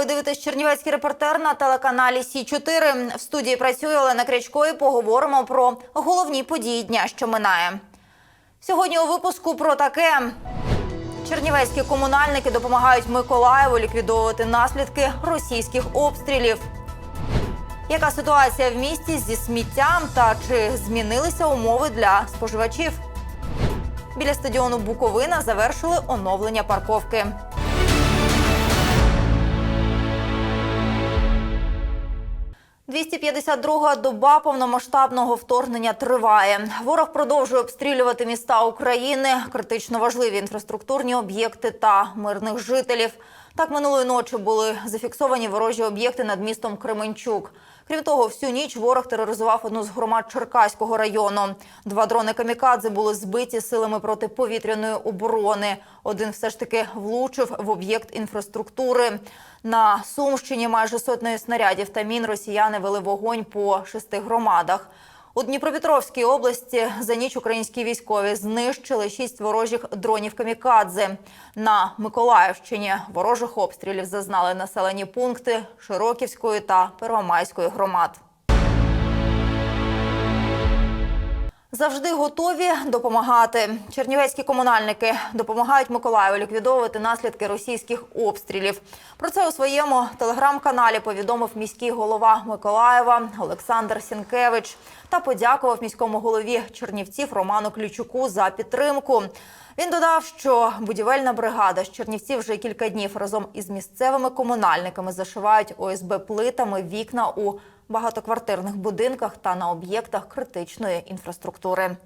Ви дивитесь Чернівецький репортер на телеканалі Сі 4 В студії працює Олена Крячко і поговоримо про головні події дня, що минає. Сьогодні у випуску про таке. Чернівецькі комунальники допомагають Миколаєву ліквідовувати наслідки російських обстрілів. Яка ситуація в місті зі сміттям та чи змінилися умови для споживачів? Біля стадіону Буковина завершили оновлення парковки. – 252-га доба повномасштабного вторгнення триває. Ворог продовжує обстрілювати міста України, критично важливі інфраструктурні об'єкти та мирних жителів. Так минулої ночі були зафіксовані ворожі об'єкти над містом Кременчук. Крім того, всю ніч ворог тероризував одну з громад Черкаського району. Два дрони камікадзе були збиті силами протиповітряної оборони. Один все ж таки влучив в об'єкт інфраструктури. На Сумщині майже сотнею снарядів та мін росіяни вели вогонь по шести громадах. У Дніпропетровській області за ніч українські військові знищили шість ворожих дронів камікадзе. На Миколаївщині ворожих обстрілів зазнали населені пункти Широківської та Первомайської громад. Завжди готові допомагати. Чернівецькі комунальники допомагають Миколаєву ліквідовувати наслідки російських обстрілів. Про це у своєму телеграм-каналі повідомив міський голова Миколаєва Олександр Сінкевич та подякував міському голові Чернівців Роману Ключуку за підтримку. Він додав, що будівельна бригада з Чернівців вже кілька днів разом із місцевими комунальниками зашивають ОСБ плитами вікна у багатоквартирних будинках та на об'єктах критичної інфраструктури.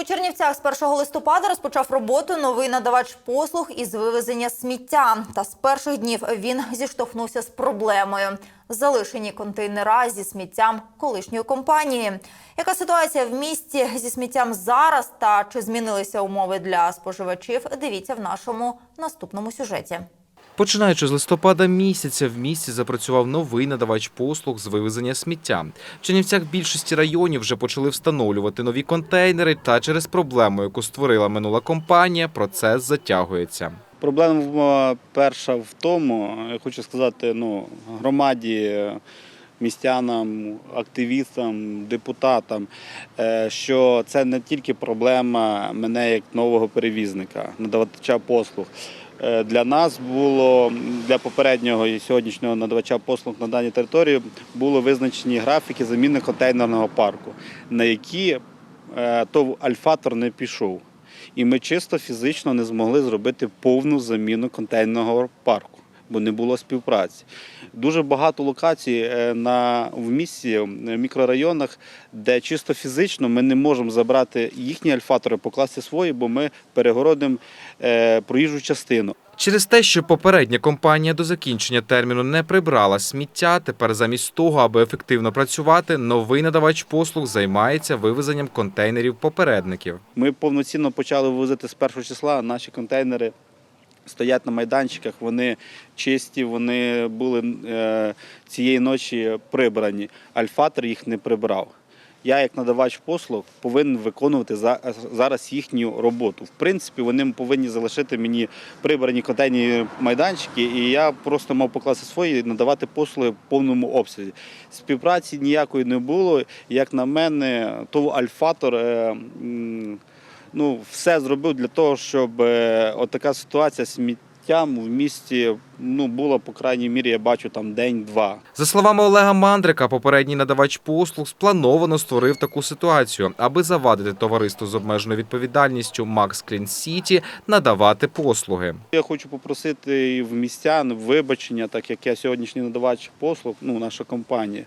У Чернівцях з 1 листопада розпочав роботу новий надавач послуг із вивезення сміття. Та з перших днів він зіштовхнувся з проблемою залишені контейнера зі сміттям колишньої компанії. Яка ситуація в місті зі сміттям зараз та чи змінилися умови для споживачів? Дивіться в нашому наступному сюжеті. Починаючи з листопада місяця в місті запрацював новий надавач послуг з вивезення сміття. В Чернівцях більшості районів вже почали встановлювати нові контейнери, та через проблему, яку створила минула компанія, процес затягується. Проблема перша в тому, я хочу сказати, ну, громаді, містянам, активістам, депутатам, е, що це не тільки проблема мене як нового перевізника, надавача послуг. Е, Для нас було для попереднього і сьогоднішнього надавача послуг на даній території були визначені графіки заміни контейнерного парку, на які то ТОВ Альфатор не пішов. І ми чисто фізично не змогли зробити повну заміну контейнерного парку, бо не було співпраці. Дуже багато локацій е, на, в місті, в мікрорайонах, де чисто фізично ми не можемо забрати їхні альфатори, покласти свої, бо ми перегородимо е, проїжджу частину. Через те, що попередня компанія до закінчення терміну не прибрала сміття, тепер замість того, аби ефективно працювати, новий надавач послуг займається вивезенням контейнерів попередників. Ми повноцінно почали вивозити з першого числа. Наші контейнери стоять на майданчиках, вони чисті, вони були е, цієї ночі прибрані. Альфатор їх не прибрав. Я, як надавач послуг, повинен виконувати зараз їхню роботу. В принципі, вони повинні залишити мені прибрані контейнерні майданчики, і я просто мав покласти свої і надавати послуги в повному обсязі. Співпраці ніякої не було. Як на мене, то Альфатор. Е, ну, все зробив для того, щоб отака ситуація з сміттям в місті ну, була, по крайній мірі, я бачу там день-два. За словами Олега Мандрика, попередній надавач послуг сплановано створив таку ситуацію, аби завадити товариству з обмеженою відповідальністю Max Clean City надавати послуги. Я хочу попросити і в містян вибачення, так як я сьогоднішній надавач послуг, ну наша компанія,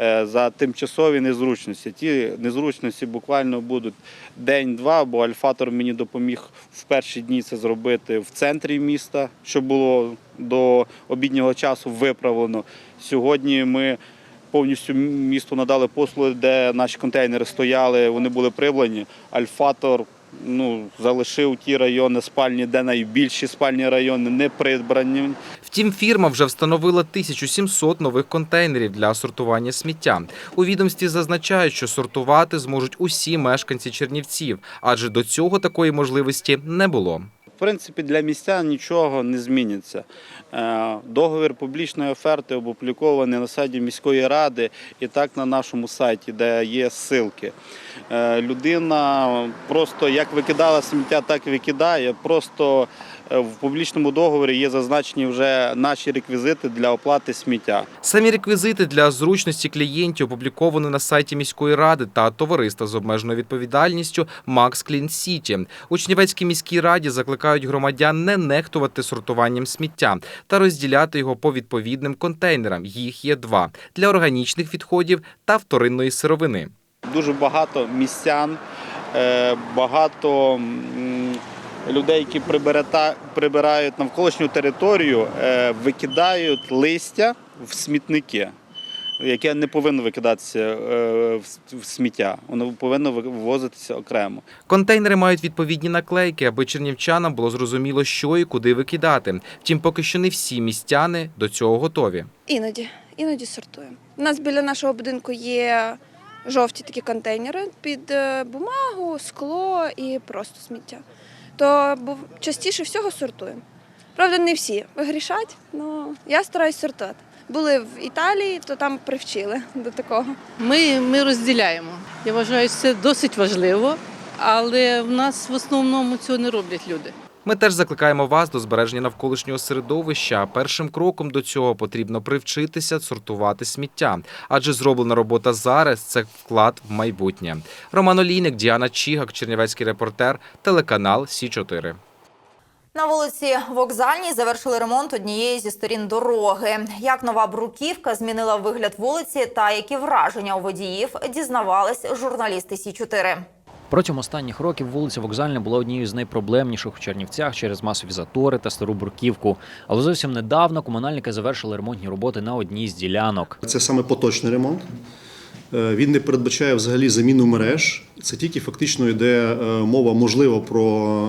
е, за тимчасові незручності. Ті незручності буквально будуть день-два, бо Альфатор мені допоміг в перші дні це зробити в центрі міста, що було до обіднього часу виправлено. Сьогодні ми. Повністю місту надали послуги, де наші контейнери стояли, вони були прибрані. Альфатор ну, залишив ті райони спальні, де найбільші спальні райони не придбані. Втім, фірма вже встановила 1700 нових контейнерів для сортування сміття. У відомстві зазначають, що сортувати зможуть усі мешканці Чернівців, адже до цього такої можливості не було. Принципі, для містян нічого не зміниться. Е, Договір публічної оферти опублікований на сайті міської ради і так на нашому сайті, де є ссылки. Е, Людина просто як викидала сміття, так і викидає. Просто в публічному договорі є зазначені вже наші реквізити для оплати сміття. Самі реквізити для зручності клієнтів опубліковані на сайті міської ради та товариства з обмеженою відповідальністю Max Clean City. У Чернівецькій міській раді закликають громадян не нехтувати сортуванням сміття та розділяти його по відповідним контейнерам. Їх є два для органічних відходів та вторинної сировини. Дуже багато містян, е, багато людей, які прибирають навколишню територію, е, викидають листя в смітники, яке не повинно викидатися е, в сміття. Воно повинно вивозитися окремо. Контейнери мають відповідні наклейки, аби чернівчанам було зрозуміло, що і куди викидати. Втім, поки що не всі містяни до цього готові. Іноді, іноді сортуємо. У нас біля нашого будинку є жовті такі контейнери під е, бумагу, скло і просто сміття. То частіше всього сортуємо. Правда, не всі вигрішать, але я стараюсь сортувати. Були в Італії, то там привчили до такого. Ми, ми розділяємо. Я вважаю, це досить важливо, але в нас в основному цього не роблять люди. Ми теж закликаємо вас до збереження навколишнього середовища. Першим кроком до цього потрібно привчитися сортувати сміття, адже зроблена робота зараз це вклад в майбутнє. Роман Олійник, Діана Чігак, Чернівецький репортер, телеканал Сі 4 На вулиці Вокзальній завершили ремонт однієї зі сторін дороги. Як нова бруківка змінила вигляд вулиці та які враження у водіїв, дізнавались журналісти Сі 4 Протягом останніх років вулиця Вокзальна була однією з найпроблемніших у Чернівцях через масові затори та стару бруківку. Але зовсім недавно комунальники завершили ремонтні роботи на одній з ділянок. Це саме поточний ремонт. Е, Він не передбачає взагалі заміну мереж. Це тільки фактично йде е, мова можливо про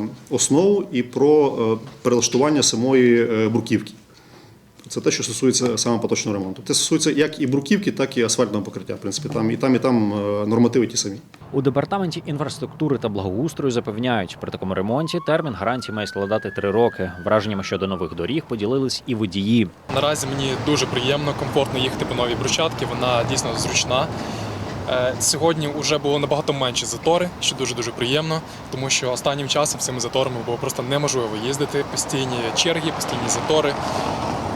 е, основу і про перелаштування самої бруківки. Це те, що стосується саме поточного ремонту. Це стосується як і бруківки, так і асфальтного покриття. В принципі, там і там, і там е, нормативи ті самі. У департаменті інфраструктури та благоустрою запевняють, при такому ремонті термін гарантії має складати три роки. Враженнями щодо нових доріг поділились і водії. Наразі мені дуже приємно, комфортно їхати по новій брусчатці. Вона дійсно зручна. Е, Сьогодні вже було набагато менше затори, що дуже дуже приємно, тому що останнім часом цими заторами було просто неможливо їздити. Постійні черги, постійні затори.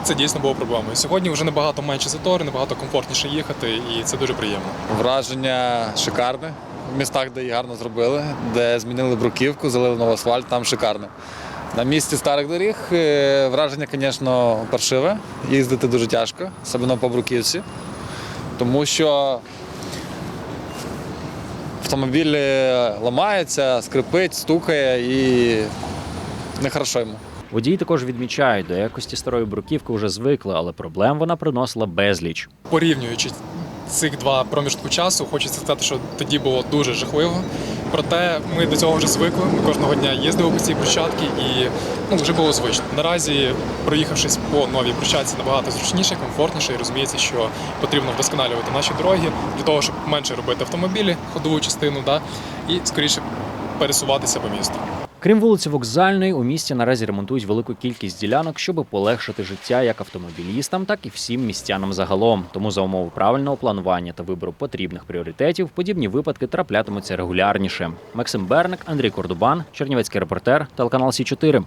Це дійсно було проблемою. Сьогодні вже набагато менше затори, набагато комфортніше їхати, і це дуже приємно. Враження шикарне. В містах, де її гарно зробили, де змінили бруківку, залили новий асфальт, там шикарне. На місці старих доріг е, враження, звісно, паршиве. Їздити дуже тяжко, особливо по бруківці. Тому що автомобіль е, ламається, скрипить, стукає і нехорошо йому. Водії також відмічають, до якості старої бруківки вже звикли, але проблем вона приносила безліч. порівнюючи цих два проміжку часу, хочеться сказати, що тоді було дуже жахливо. Проте ми до цього вже звикли. Ми кожного дня їздили по цій брусчатці і ну, вже було звично. Наразі, проїхавшись по новій брусчатці, набагато зручніше, комфортніше і розуміється, що потрібно вдосконалювати наші дороги для того, щоб менше робити автомобілі, ходову частину, да, і скоріше пересуватися по місту. Крім вулиці Вокзальної, у місті наразі ремонтують велику кількість ділянок, щоб полегшити життя як автомобілістам, так і всім містянам загалом. Тому за умови правильного планування та вибору потрібних пріоритетів подібні випадки траплятимуться регулярніше. Максим Берник, Андрій Кордубан, Чернівецький репортер, телеканал Сі 4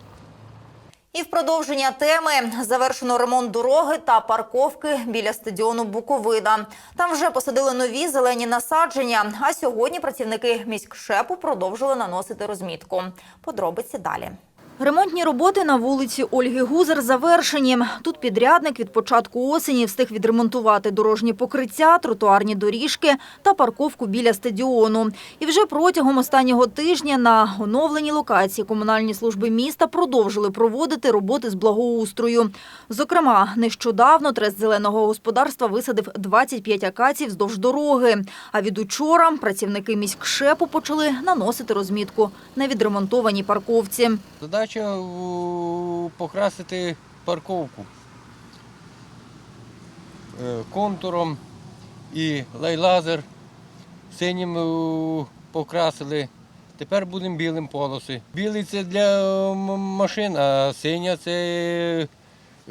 І в продовження теми завершено ремонт дороги та парковки біля стадіону Буковина. Там вже посадили нові зелені насадження. А сьогодні працівники міськшепу продовжили наносити розмітку. Подробиці далі. Ремонтні роботи на вулиці Ольги Гузер завершені. Тут підрядник від початку осені встиг відремонтувати дорожні покриття, тротуарні доріжки та парковку біля стадіону. І вже протягом останнього тижня на оновленій локації комунальні служби міста продовжили проводити роботи з благоустрою. Зокрема, нещодавно трест зеленого господарства висадив 25 акацій вздовж дороги. А від учора працівники міськшепу почали наносити розмітку на відремонтованій парковці. Задача покрасити парковку Е, контуром і лейлазер синім покрасили Тепер будемо білим полоси. Білий це для е, машин, а синя це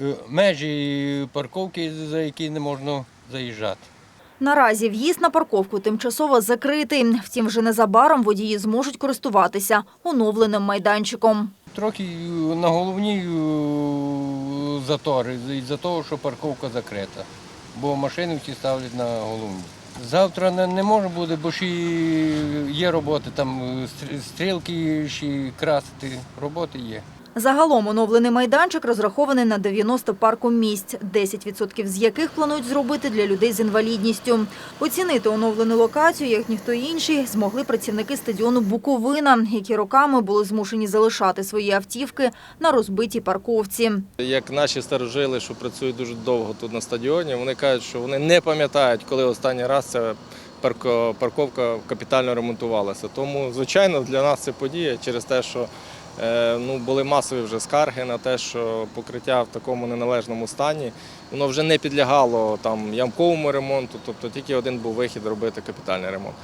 е, межі парковки, за які не можна заїжджати. Наразі в'їзд на парковку тимчасово закритий. Втім, вже незабаром водії зможуть користуватися оновленим майданчиком. Трохи е, на головній е, затори, із-за того, що парковка закрита. Бо машини всі ставлять на головні. Завтра не, не може бути, бо ще є роботи, там е, стрілки ще красити, роботи є. Загалом оновлений майданчик розрахований на 90 парку місць, 10% з яких планують зробити для людей з інвалідністю. Оцінити оновлену локацію, як ніхто інший, змогли працівники стадіону Буковина, які роками були змушені залишати свої автівки на розбитій парковці. Як наші старожили, що працюють дуже довго тут на стадіоні, вони кажуть, що вони не пам'ятають, коли останній раз парко- парковка капітально ремонтувалася. Тому, звичайно, для нас це подія через те, що ну, були масові вже скарги на те, що покриття в такому неналежному стані, воно вже не підлягало там ямковому ремонту, тобто тільки один був вихід робити капітальний ремонт.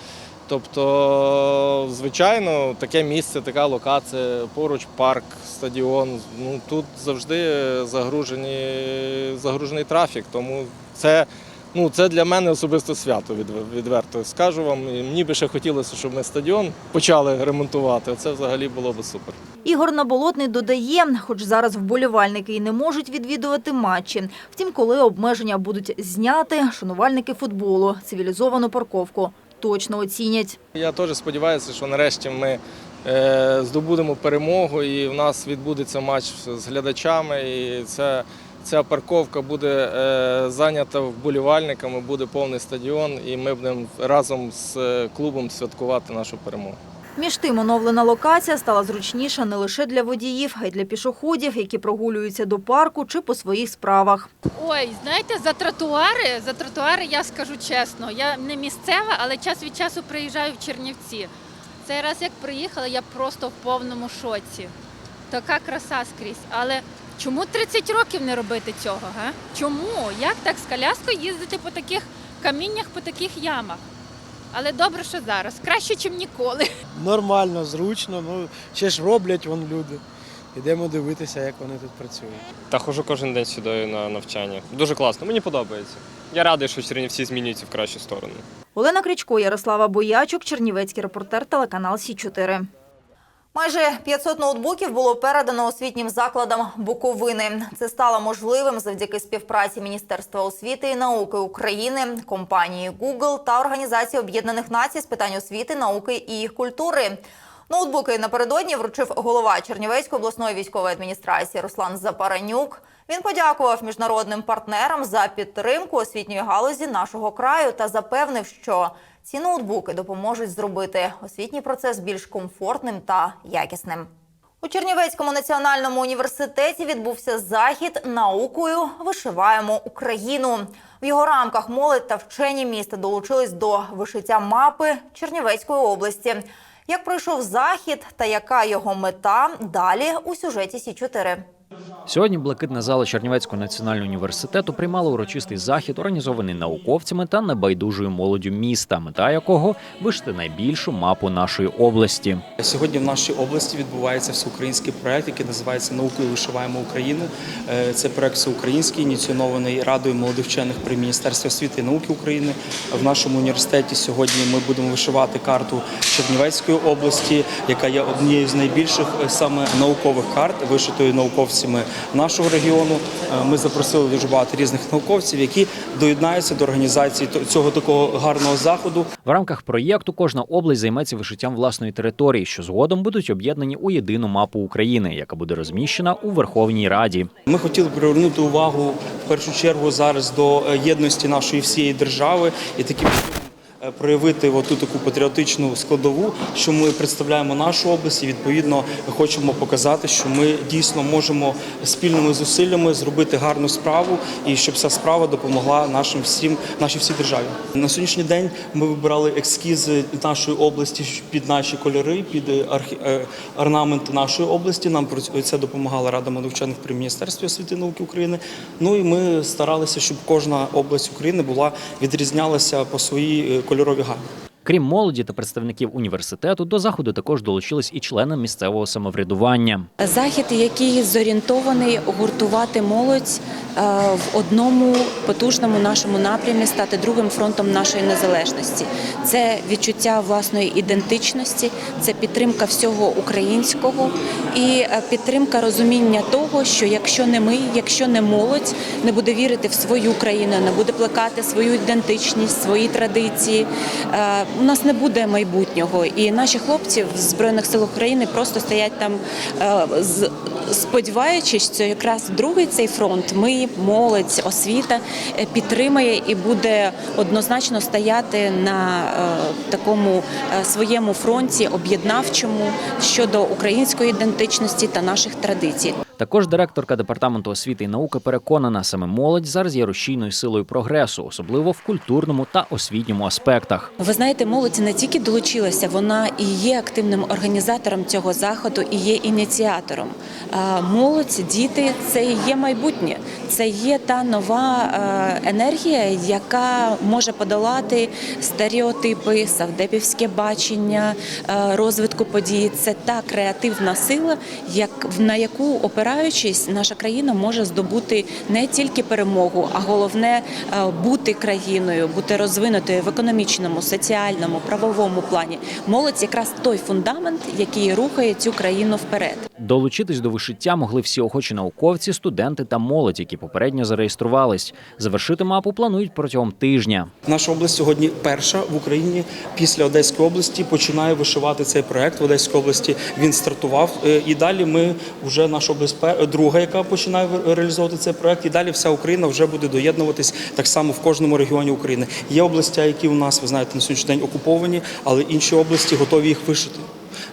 Тобто, звичайно, таке місце, така локація, поруч парк, стадіон. Ну тут завжди загружені, загружений трафік. Тому це, ну, це для мене особисто свято відверто. Скажу вам, і мені би ще хотілося, щоб ми стадіон почали ремонтувати. Це взагалі було б супер. Ігор Наболотний додає, хоч зараз вболівальники і не можуть відвідувати матчі. Втім, коли обмеження будуть зняти, шанувальники футболу цивілізовану парковку точно оцінять. Я теж сподіваюся, що нарешті ми е, здобудемо перемогу і в нас відбудеться матч з глядачами. І це, ця парковка буде е, зайнята вболівальниками, буде повний стадіон, і ми будемо разом з е, клубом святкувати нашу перемогу. Між тим, оновлена локація стала зручніша не лише для водіїв, а й для пішоходів, які прогулюються до парку чи по своїх справах. Ой, знаєте, за тротуари, за тротуари я скажу чесно, я не місцева, але час від часу приїжджаю в Чернівці. Цей раз як приїхала, я просто в повному шоці. Така краса скрізь. Але чому 30 років не робити цього? Га? Чому? Як так з коляскою їздити по таких каміннях, по таких ямах? Але добре, що зараз. Краще, ніж ніколи. Нормально, зручно, ну ще ж роблять вон люди. Ідемо дивитися, як вони тут працюють. Та ходжу кожен день сюди на навчання. Дуже класно, мені подобається. Я радий, що Чернівці змінюються в кращу сторону. Олена Крічко, Ярослава Боячук, Чернівецький репортер, телеканал Сі 4 Майже 500 ноутбуків було передано освітнім закладам Буковини. Це стало можливим завдяки співпраці Міністерства освіти і науки України, компанії Google та Організації Об'єднаних Націй з питань освіти, науки і культури. Ноутбуки напередодні вручив голова Чернівецької обласної військової адміністрації Руслан Запаранюк. Він подякував міжнародним партнерам за підтримку освітньої галузі нашого краю та запевнив, що ці ноутбуки допоможуть зробити освітній процес більш комфортним та якісним. У Чернівецькому національному університеті відбувся захід наукою Вишиваємо Україну. В його рамках молодь та вчені міста долучились до вишиття мапи Чернівецької області. Як пройшов захід та яка його мета? Далі у сюжеті Сі 4 Сьогодні блакитна зала Чернівецького національного університету приймала урочистий захід, організований науковцями та небайдужою молоддю міста, мета якого вишити найбільшу мапу нашої області. Сьогодні в нашій області відбувається всеукраїнський проект, який називається Наукою вишиваємо Україну. Е, Це проект всеукраїнський, ініційований Радою молодих вчених при Міністерстві освіти і науки України. В нашому університеті сьогодні ми будемо вишивати карту Чернівецької області, яка є однією з найбільших е, саме наукових карт, вишитою науковцями нашого регіону. Е, Ми запросили дуже багато різних науковців, які доєднаються до організації цього такого гарного заходу. В рамках проєкту кожна область займеться вишиттям власної території, що згодом будуть об'єднані у єдину мапу України, яка буде розміщена у Верховній Раді. Ми хотіли привернути увагу в першу чергу зараз до е, єдності нашої всієї держави і е, проявити оту таку патріотичну складову, що ми представляємо нашу область і відповідно хочемо показати, що ми дійсно можемо спільними зусиллями зробити гарну справу і щоб ця справа допомогла нашим всім нашій всій державі. На сьогоднішній день ми вибирали ескізи нашої області під наші кольори, під е, е, орнамент нашої області. Нам це допомагала Рада молодих при Міністерстві освіти і науки України. Ну і ми старалися, щоб кожна область України була відрізнялася по своїй е, кольоровій гамі. Крім молоді та представників університету, до заходу також долучились і члени місцевого самоврядування. Захід, який зорієнтований гуртувати молодь е, в одному потужному нашому напрямі, стати другим фронтом нашої незалежності. Це відчуття власної ідентичності, це підтримка всього українського і е, підтримка розуміння того, що якщо не ми, якщо не молодь, не буде вірити в свою країну, не буде плекати свою ідентичність, свої традиції, е, у нас не буде майбутнього. І наші хлопці в збройних силах України просто стоять там, е, сподіваючись, що якраз другий цей фронт, ми, молодь, освіта е, підтримає і буде однозначно стояти на е, такому своєму фронті об'єднавчому щодо української ідентичності та наших традицій. Також директорка департаменту освіти і науки переконана, саме молодь зараз є рушійною силою прогресу, особливо в культурному та освітньому аспектах. Ви знаєте, молодь не тільки долучилася, вона і є активним організатором цього заходу, і є ініціатором. Молодь, діти це є майбутнє, це є та нова енергія, яка може подолати стереотипи, савдепівське бачення розвитку подій. Це та креативна сила, як на яку опираючись, наша країна може здобути не тільки перемогу, а головне е, бути країною, бути розвинутою в економічному, соціальному, правовому плані. Молодь якраз той фундамент, який рухає цю країну вперед. Долучитись до вишиття могли всі охочі науковці, студенти та молодь, які попередньо зареєструвались. Завершити мапу планують протягом тижня. Наша область сьогодні перша в Україні після Одеської області починає вишивати цей проект. В Одеській області він стартував. Е, І далі ми вже наша область друга, яка починає реалізовувати цей проект. І далі вся Україна вже буде доєднуватись так само в кожному регіоні України. Є області, які у нас ви знаєте на сьогоднішній день окуповані, але інші області готові їх вишити.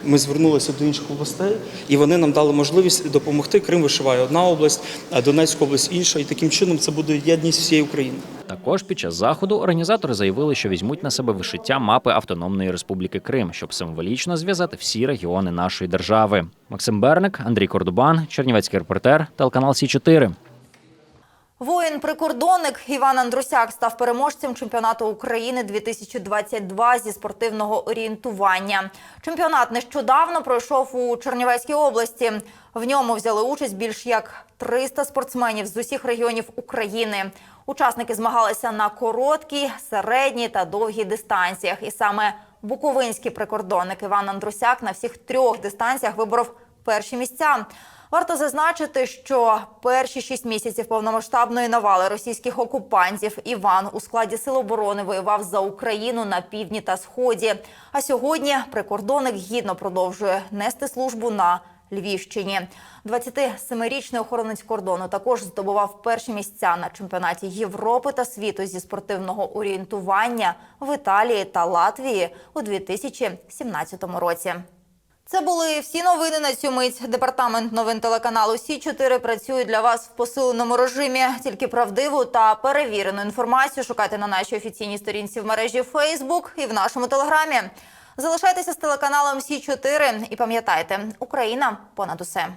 Ми звернулися до інших областей, і вони нам дали можливість допомогти. Крим вишиває одна область, а Донецька область інша. І таким чином це буде єдність всієї України. Також під час заходу організатори заявили, що візьмуть на себе вишиття мапи Автономної Республіки Крим, щоб символічно зв'язати всі регіони нашої держави. Максим Берник, Андрій Кордубан, Чернівецький репортер, телеканал Сі 4 Воїн-прикордонник Іван Андрусяк став переможцем чемпіонату України 2022 зі спортивного орієнтування. Чемпіонат нещодавно пройшов у Чернівецькій області. В ньому взяли участь більш як 300 спортсменів з усіх регіонів України. Учасники змагалися на короткій, середній та довгій дистанціях. І саме буковинський прикордонник Іван Андрусяк на всіх трьох дистанціях виборов перші місця. Варто зазначити, що перші шість місяців повномасштабної навали російських окупантів Іван у складі сил оборони воював за Україну на півдні та сході. А сьогодні прикордонник гідно продовжує нести службу на Львівщині. 27-річний охоронець кордону також здобував перші місця на чемпіонаті Європи та світу зі спортивного орієнтування в Італії та Латвії у 2017 році. Це були всі новини на цю мить. Департамент новин телеканалу Сі 4 працює для вас в посиленому режимі. Тільки правдиву та перевірену інформацію шукайте на нашій офіційній сторінці в мережі Facebook і в нашому телеграмі. Залишайтеся з телеканалом Сі 4 і пам'ятайте, Україна понад усе.